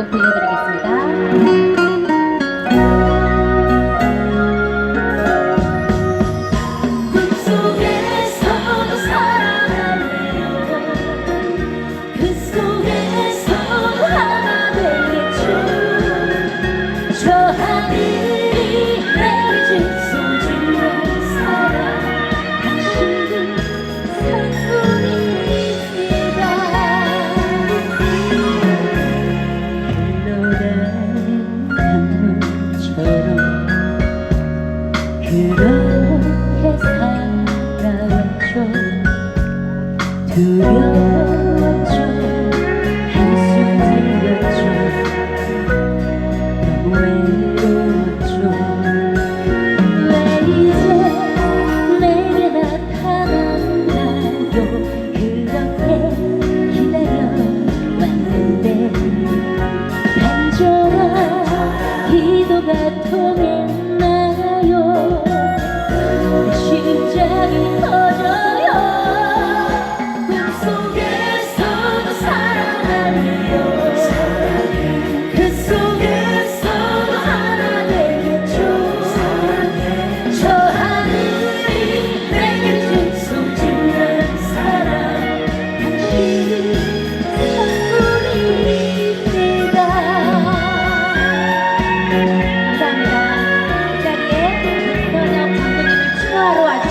곡 들려드리겠습니다. 두려웠죠 한숨 들렸죠 너무 외로웠죠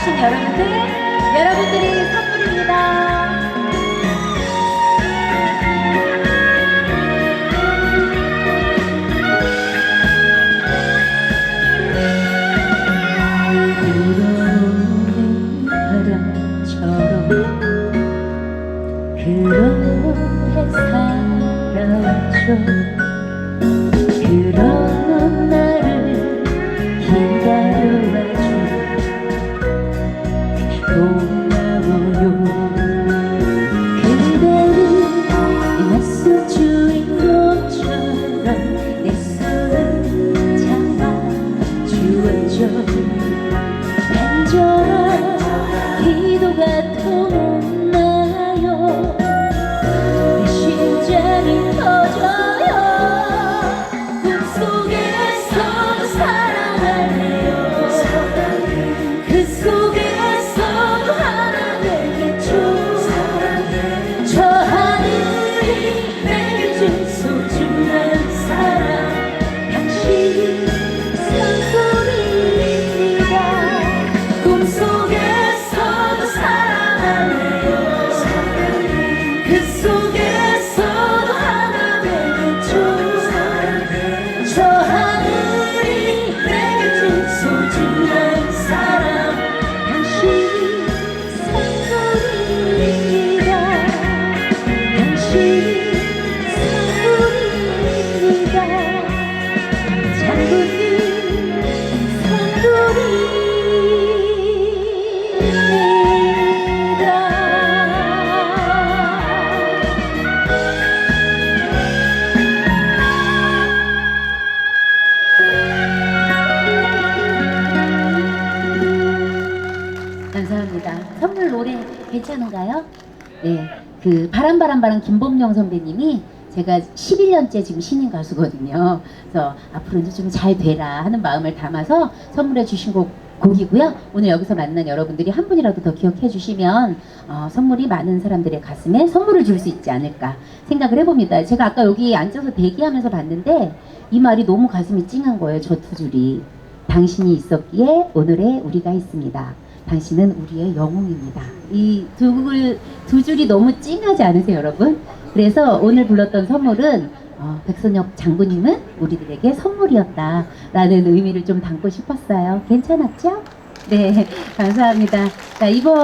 와주신 여러분들, 여러분들이 선물입니다. 불어오는 바람처럼 괜찮은가요? 네. 그 바람바람바람 김범용 선배님이 제가 11년째 지금 신인 가수거든요. 그래서 앞으로는 좀 잘 되라 하는 마음을 담아서 선물해 주신 곡, 곡이고요. 오늘 여기서 만난 여러분들이 한 분이라도 더 기억해 주시면 어, 선물이 많은 사람들의 가슴에 선물을 줄 수 있지 않을까 생각을 해봅니다. 제가 아까 여기 앉아서 대기하면서 봤는데 이 말이 너무 가슴이 찡한 거예요. 저 두 줄이. 당신이 있었기에 오늘의 우리가 있습니다. 당신은 우리의 영웅입니다. 이두 줄이 너무 찡하지 않으세요, 여러분? 그래서 오늘 불렀던 선물은 어, 백선혁 장군님은 우리들에게 선물이었다라는 의미를 좀 담고 싶었어요. 괜찮았죠? 네, 감사합니다. 자, 이번